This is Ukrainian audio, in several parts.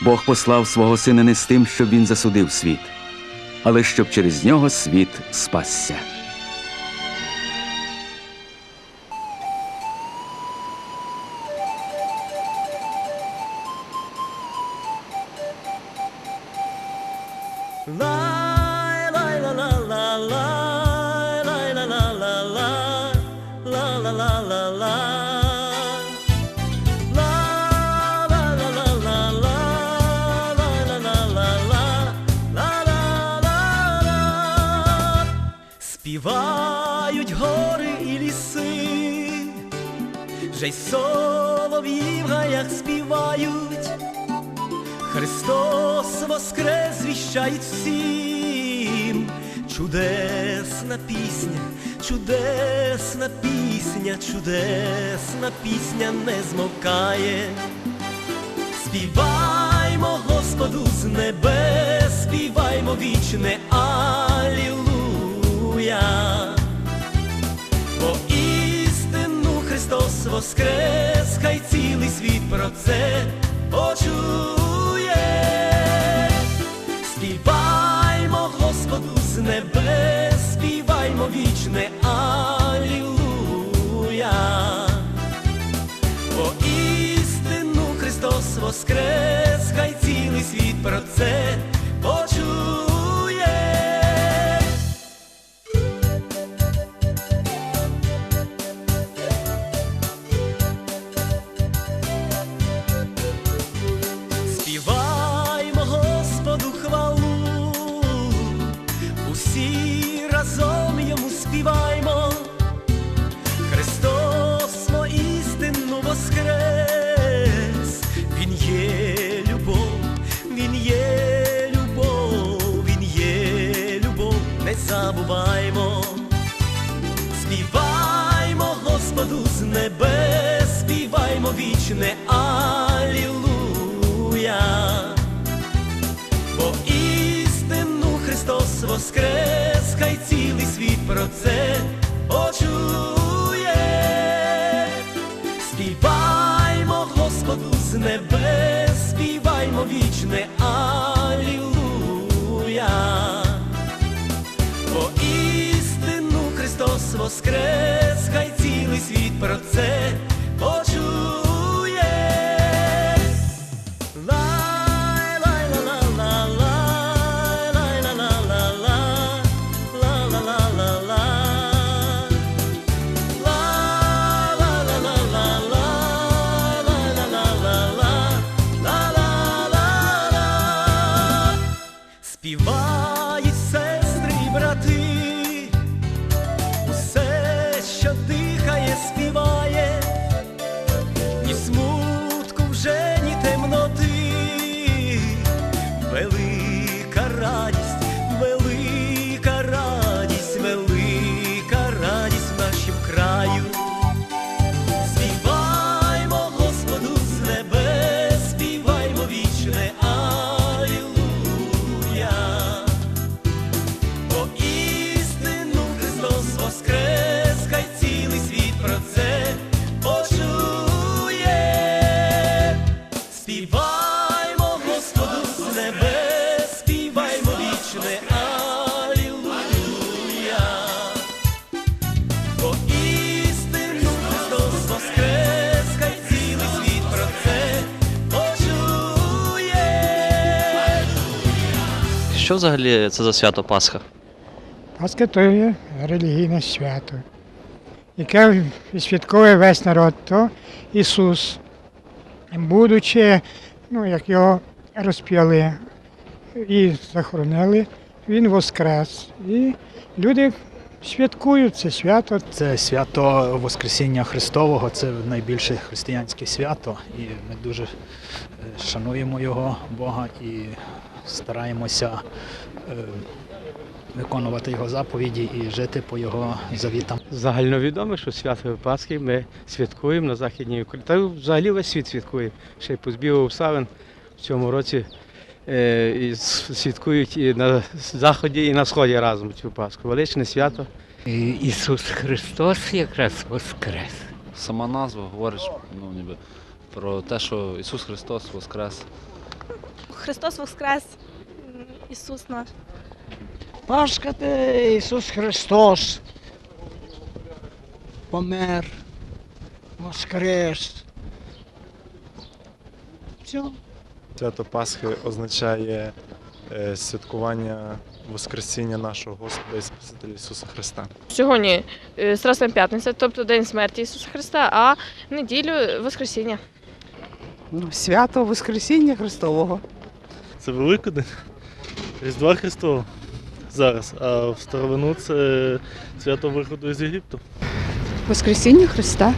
Бог послав свого сина не з тим, щоб він засудив світ, але щоб через нього світ спасся. Вже й солов'ї в гаях співають. Христос воскрес звіщають всім. Чудесна пісня, чудесна пісня, чудесна пісня не змовкає. Співаймо Господу з небес, співаймо вічне Алілуя. Воскрес, хай цілий світ про це почує. Співаймо Господу з небес, співаймо вічне Алілуя. Бо істину Христос воскрес, хай цілий світ про це це почує. Співаймо Господу з небес, співаймо вічне Алілуя. Бо істину Христос воскрес, хай цілий світ про це Що взагалі це за свято Пасха? Пасха то є релігійне свято, яке святкує весь народ, то Ісус, будучи, ну, як його розп'яли і захоронили, Він воскрес. І люди святкують це свято. Це свято Воскресіння Христового, це найбільше християнське свято, і ми дуже е, шануємо його Бога і стараємося е, виконувати його заповіді і жити по його завітам. Загальновідоме, що свято Пасхи ми святкуємо на Західній Україні. Та взагалі весь світ святкує. Ще й по збігу обставин в цьому році е, і святкують і на Заході, і на Сході разом цю Пасху. Величне свято. І Ісус Христос якраз воскрес. Сама назва говорить ну, ніби, про те, що Ісус Христос Воскрес. Христос Воскрес, Ісус наш. Пасха це Ісус Христос помер, воскрес. Все. Свято Пасхи означає е, святкування Воскресіння нашого Господа і Спасителя Ісуса Христа. Сьогодні е, Страсна п'ятниця, тобто День смерті Ісуса Христа, а в неділю Воскресіння. Ну, свято Воскресіння Христового. Це Великодень, Різдва Христова зараз, а в старовину це свято виходу з Єгипту. Воскресіння Христа.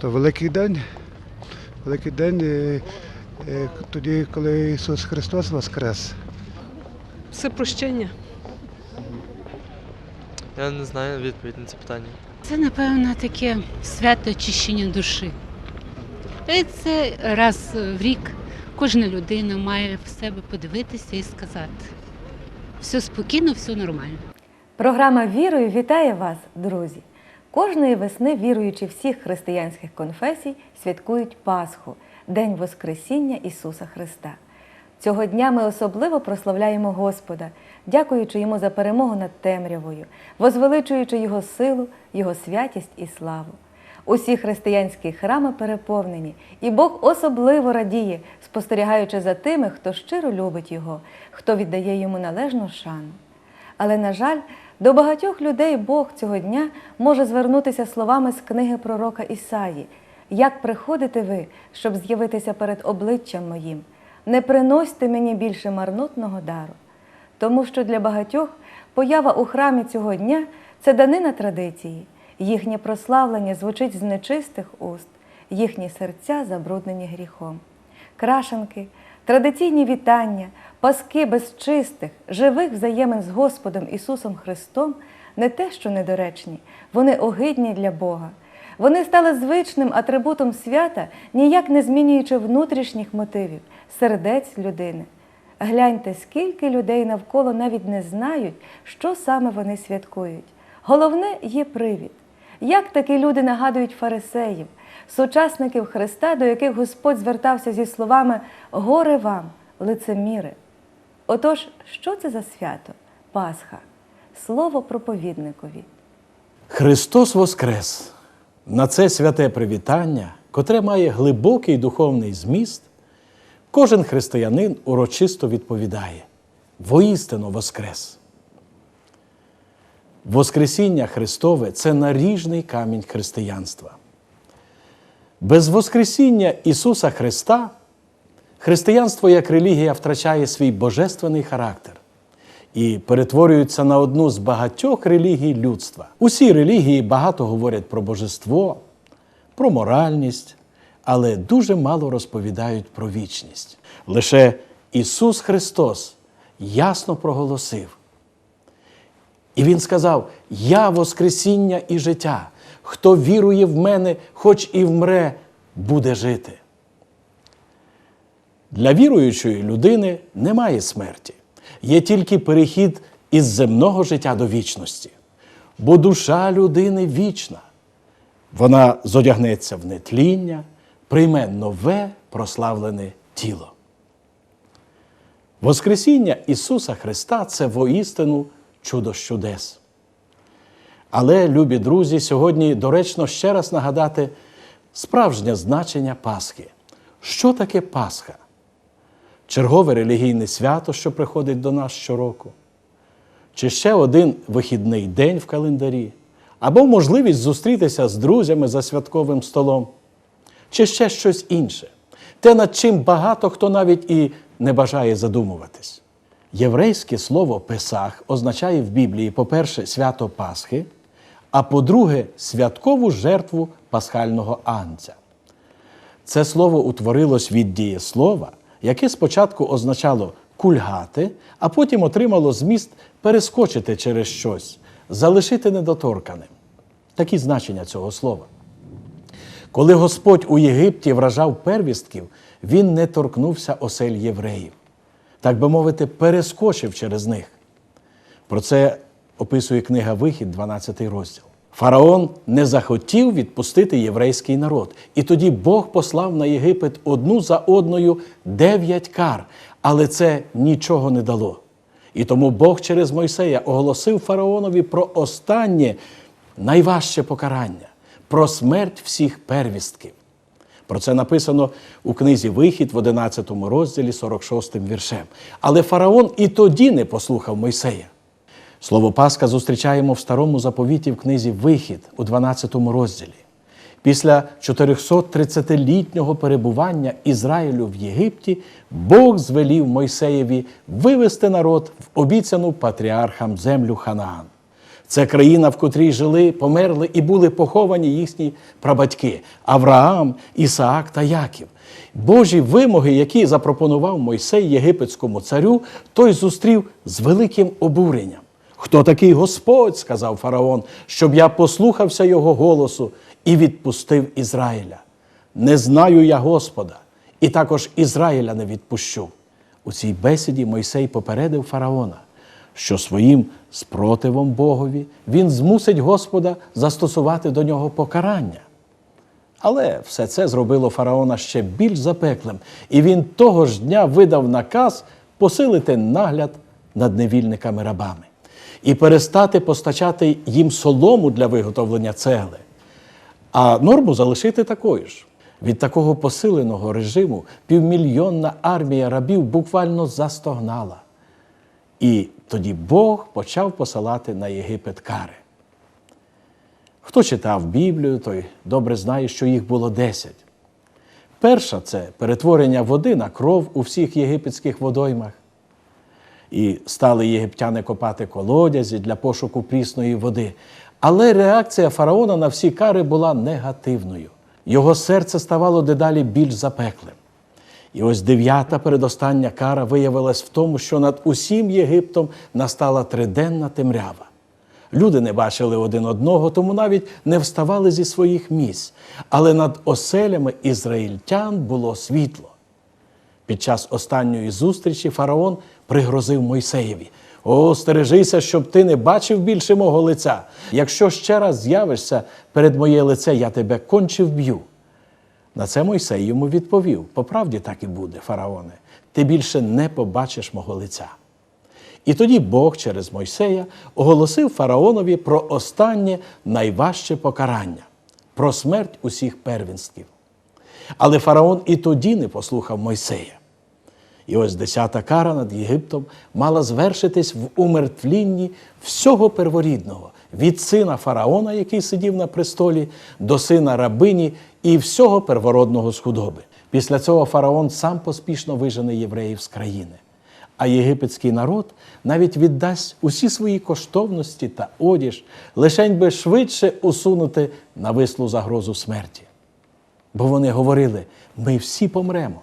То Великий день. Великий день е, е, тоді, коли Ісус Христос воскрес. Це прощення. Я не знаю відповідь на це питання. Це, напевно, таке свято очищення душі. Це раз в рік кожна людина має в себе подивитися і сказати. Все спокійно, все нормально. Програма Вірою вітає вас, друзі! Кожної весни віруючі всіх християнських конфесій святкують Пасху, День Воскресіння Ісуса Христа. Цього дня ми особливо прославляємо Господа, дякуючи йому за перемогу над темрявою, возвеличуючи Його силу, Його святість і славу. Усі християнські храми переповнені, і Бог особливо радіє, спостерігаючи за тими, хто щиро любить Його, хто віддає йому належну шану. Але, на жаль, до багатьох людей Бог цього дня може звернутися словами з книги пророка Ісаї: Як приходите ви, щоб з'явитися перед обличчям моїм, не приносьте мені більше марнотного дару. Тому що для багатьох поява у храмі цього дня це данина традиції, їхнє прославлення звучить з нечистих уст, їхні серця забруднені гріхом. Крашенки, традиційні вітання, паски безчистих, живих взаємин з Господом Ісусом Христом не те, що недоречні, вони огидні для Бога. Вони стали звичним атрибутом свята, ніяк не змінюючи внутрішніх мотивів, сердець людини. Гляньте, скільки людей навколо навіть не знають, що саме вони святкують. Головне є привід. Як такі люди нагадують фарисеїв, сучасників Христа, до яких Господь звертався зі словами Горе вам, лицеміри. Отож, що це за свято? Пасха, слово проповідникові. Христос Воскрес! На це святе привітання, котре має глибокий духовний зміст, кожен християнин урочисто відповідає: воістину Воскрес! Воскресіння Христове це наріжний камінь християнства. Без Воскресіння Ісуса Христа християнство як релігія втрачає свій божественний характер і перетворюється на одну з багатьох релігій людства. Усі релігії багато говорять про божество, про моральність, але дуже мало розповідають про вічність. Лише Ісус Христос ясно проголосив. І Він сказав: Я Воскресіння і життя. Хто вірує в мене, хоч і вмре, буде жити. Для віруючої людини немає смерті, є тільки перехід із земного життя до вічності. Бо душа людини вічна. Вона зодягнеться в нетління, прийме нове прославлене тіло. Воскресіння Ісуса Христа це воістину чудо чудес. Але, любі друзі, сьогодні доречно ще раз нагадати справжнє значення Пасхи. Що таке Пасха? чергове релігійне свято, що приходить до нас щороку, чи ще один вихідний день в календарі, або можливість зустрітися з друзями за святковим столом, чи ще щось інше, те, над чим багато хто навіть і не бажає задумуватись. Єврейське слово Песах означає в Біблії, по-перше, свято Пасхи, а по-друге, святкову жертву пасхального анця. Це слово утворилось від дієслова, яке спочатку означало кульгати, а потім отримало зміст перескочити через щось, залишити недоторканим. Такі значення цього слова. Коли Господь у Єгипті вражав первістків, він не торкнувся осель євреїв, так би мовити, перескочив через них. Про це описує книга Вихід, 12 розділ. Фараон не захотів відпустити єврейський народ. І тоді Бог послав на Єгипет одну за одною дев'ять кар, але це нічого не дало. І тому Бог через Мойсея оголосив фараонові про останнє найважче покарання, про смерть всіх первістків. Про це написано у книзі Вихід в 11 розділі 46 віршем. Але фараон і тоді не послухав Мойсея. Слово Пасха зустрічаємо в старому заповіті в книзі Вихід у 12 розділі. Після 430-літнього перебування Ізраїлю в Єгипті Бог звелів Мойсеєві вивести народ в обіцяну патріархам землю Ханаан. Це країна, в котрій жили, померли і були поховані їхні прабатьки Авраам, Ісаак та Яків. Божі вимоги, які запропонував Мойсей єгипетському царю, той зустрів з великим обуренням. Хто такий Господь, сказав фараон, щоб я послухався його голосу і відпустив Ізраїля. Не знаю я Господа, і також Ізраїля не відпущу. У цій бесіді Мойсей попередив фараона, що своїм спротивом Богові він змусить Господа застосувати до нього покарання. Але все це зробило фараона ще більш запеклим, і він того ж дня видав наказ посилити нагляд над невільниками рабами і перестати постачати їм солому для виготовлення цегли, а норму залишити такою ж. Від такого посиленого режиму півмільйонна армія рабів буквально застогнала. І тоді Бог почав посилати на Єгипет кари. Хто читав Біблію, той добре знає, що їх було десять. Перша це перетворення води на кров у всіх єгипетських водоймах. І стали єгиптяни копати колодязі для пошуку прісної води. Але реакція фараона на всі кари була негативною. Його серце ставало дедалі більш запеклим. І ось дев'ята передостання кара виявилась в тому, що над усім Єгиптом настала триденна темрява. Люди не бачили один одного, тому навіть не вставали зі своїх місць. Але над оселями ізраїльтян було світло. Під час останньої зустрічі фараон пригрозив Мойсеєві: О, стережися, щоб ти не бачив більше мого лиця. Якщо ще раз з'явишся перед моє лице, я тебе конче вб'ю. На це Мойсей йому відповів: по правді так і буде, фараоне, ти більше не побачиш мого лиця. І тоді Бог через Мойсея оголосив фараонові про останнє найважче покарання про смерть усіх первінствів. Але фараон і тоді не послухав Мойсея. І ось десята кара над Єгиптом мала звершитись в умертвлінні всього перворідного від сина фараона, який сидів на престолі, до сина рабині і всього первородного з худоби. Після цього фараон сам поспішно вижене євреїв з країни. А єгипетський народ навіть віддасть усі свої коштовності та одіж, лишень би швидше усунути навислу загрозу смерті. Бо вони говорили: ми всі помремо.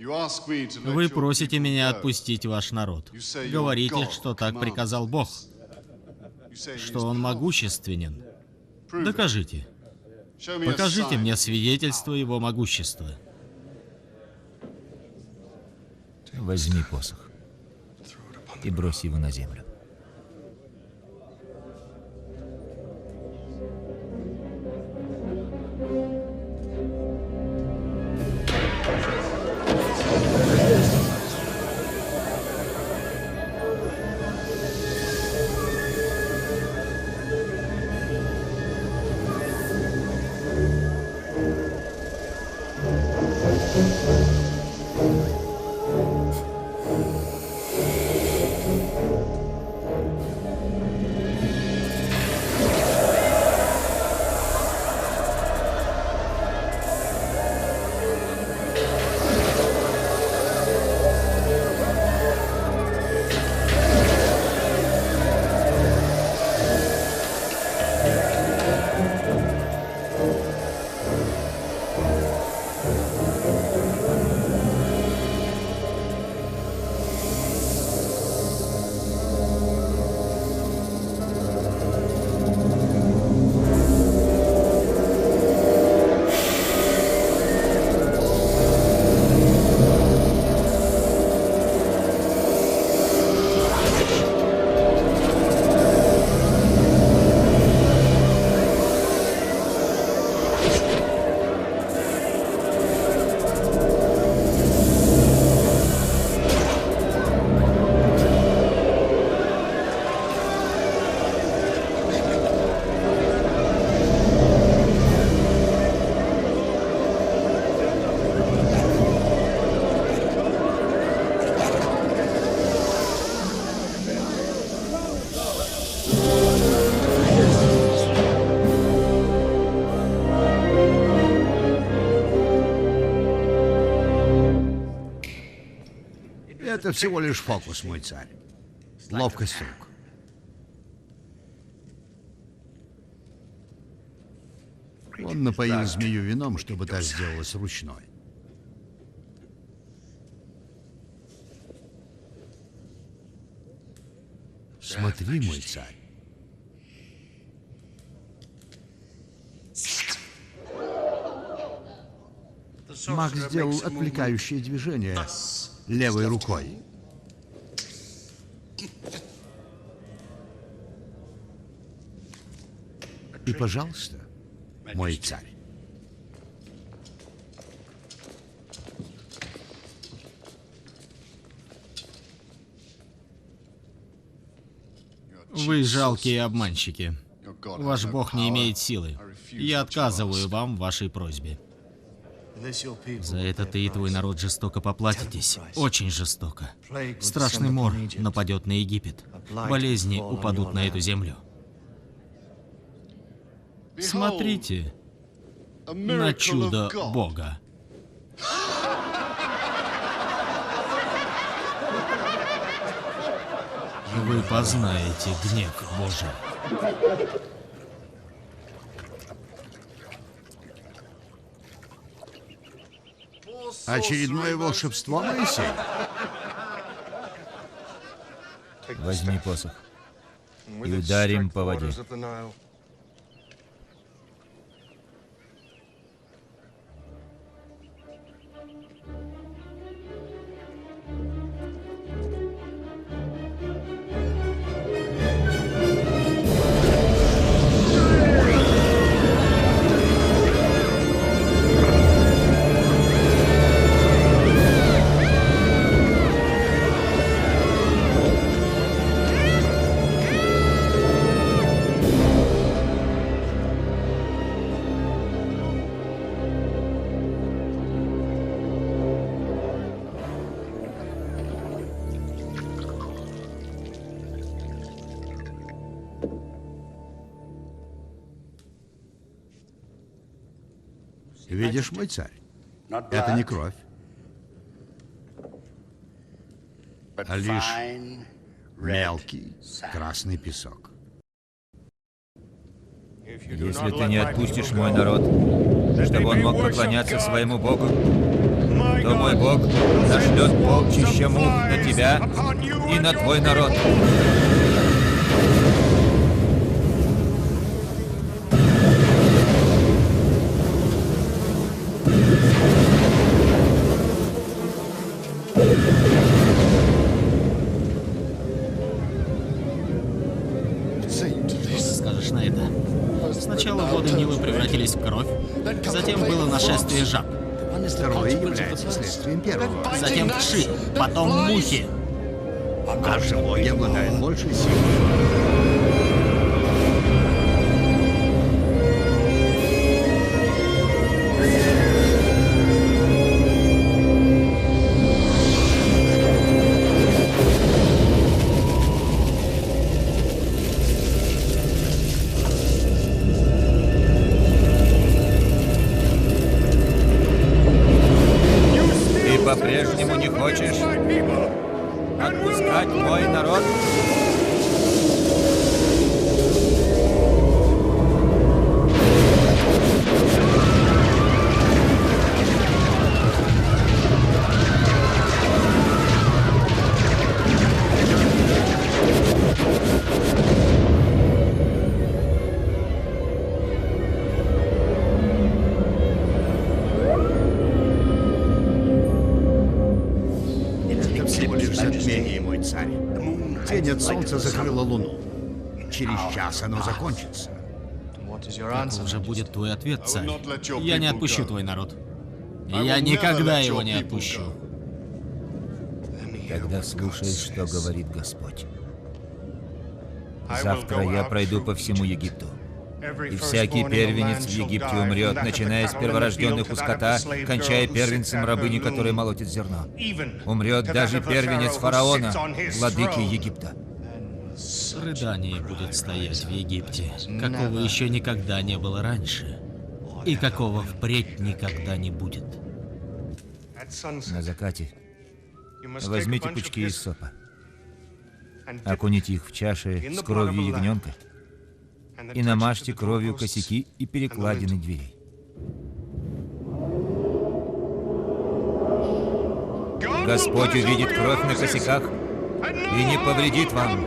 Вы просите меня отпустить ваш народ. Говорите, что так приказал Бог, что Он могущественен. Докажите. Покажите мне свидетельство Его могущества. Возьми посох и брось его на землю. Это всего лишь фокус, мой царь. Ловкость рук. Он напоил змею вином, чтобы та сделалась ручной. Смотри, мой царь. Маг сделал отвлекающее движение левой рукой. И, пожалуйста, мой царь. Вы жалкие обманщики. Ваш бог не имеет силы. Я отказываю вам в вашей просьбе. За это ты и твой народ жестоко поплатитесь. Очень жестоко. Страшный мор нападет на Египет. Болезни упадут на эту землю. Смотрите на чудо Бога. Вы познаете гнев Божий. Очередное волшебство, Моисей? Возьми посох и ударим по воде. Видишь, мой царь? Это не кровь, а лишь мелкий красный песок. Если ты не отпустишь мой народ, чтобы он мог поклоняться своему Богу, то мой Бог нашлет полчища мух на тебя и на твой народ. Затем вши, потом мухи. А живой обладает большей силой. Тень от солнца закрыла луну. Через час оно закончится. Каков же будет твой ответ, царь? Я не отпущу твой народ. Я никогда его не отпущу. Тогда слушай, что говорит Господь. Завтра я пройду по всему Египту. И всякий первенец в Египте умрет, начиная с перворожденных у скота, кончая первенцем рабыни, которая молотит зерно. Умрет даже первенец фараона, владыки Египта. Рыдание будет стоять в Египте, какого еще никогда не было раньше, и какого впредь никогда не будет. На закате Возьмите пучки из сопа, окуните их в чаши с кровью ягненка и намажьте кровью косяки и перекладины дверей. Господь увидит кровь на косяках и не повредит вам.